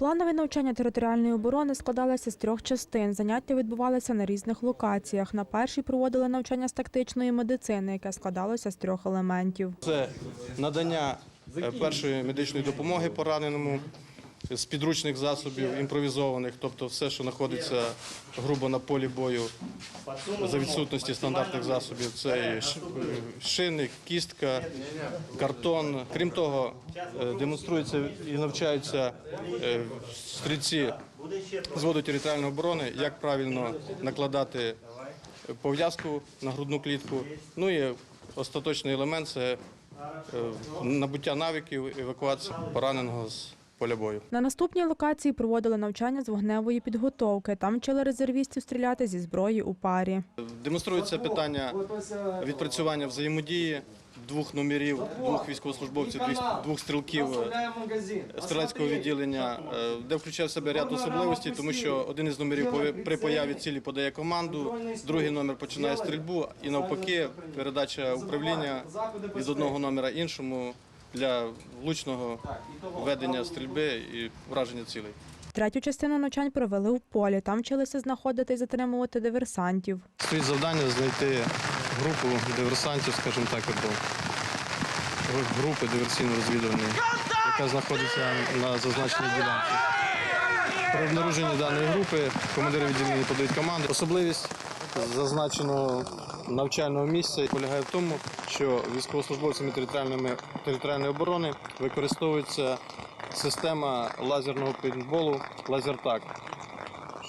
Планові навчання територіальної оборони складалися з трьох частин. Заняття відбувалися на різних локаціях. На першій проводили навчання з тактичної медицини, яке складалося з трьох елементів. Це надання е, першої медичної допомоги пораненому з підручних засобів імпровізованих, тобто все, що знаходиться грубо на полі бою за відсутності стандартних засобів. Це і е, шини, кістка, картон. Крім того, е, демонструються і навчаються е, стрільці з воду територіальної оборони, як правильно накладати пов'язку на грудну клітку. Ну і остаточний елемент це набуття навиків евакуації пораненого з поля бою. На наступній локації проводили навчання з вогневої підготовки. Там вчили резервістів стріляти зі зброї у парі. Демонструється питання відпрацювання взаємодії двох номерів, двох військовослужбовців, двох- стрілків е, стрілецького відділення, е, де включає в себе ряд особливостей, тому що один із номерів при появі цілі подає команду, другий номер починає стрільбу і навпаки передача управління від одного номера іншому для влучного ведення стрільби і враження цілей. Третю частину навчань провели в полі. Там вчилися знаходити і затримувати диверсантів. Стоїть завдання знайти групу диверсантів, скажімо так, або групи диверсійно-розвідувальної, яка знаходиться на зазначеній ділянці. При обнаруженні даної групи командири відділення подають команди. Особливість зазначеного навчального місця полягає в тому, що військовослужбовцями територіальної, територіальної оборони використовується система лазерного пейнтболу «Лазертак»,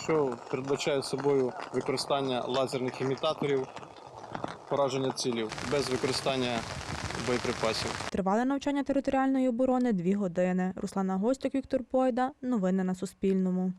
що передбачає собою використання лазерних імітаторів, пораження цілів без використання боєприпасів. Тривали навчання територіальної оборони дві години. Руслана Гостюк, Віктор Пойда. Новини на Суспільному.